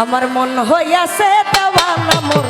আমার মন হইয়াছে দেওয়ানা মোর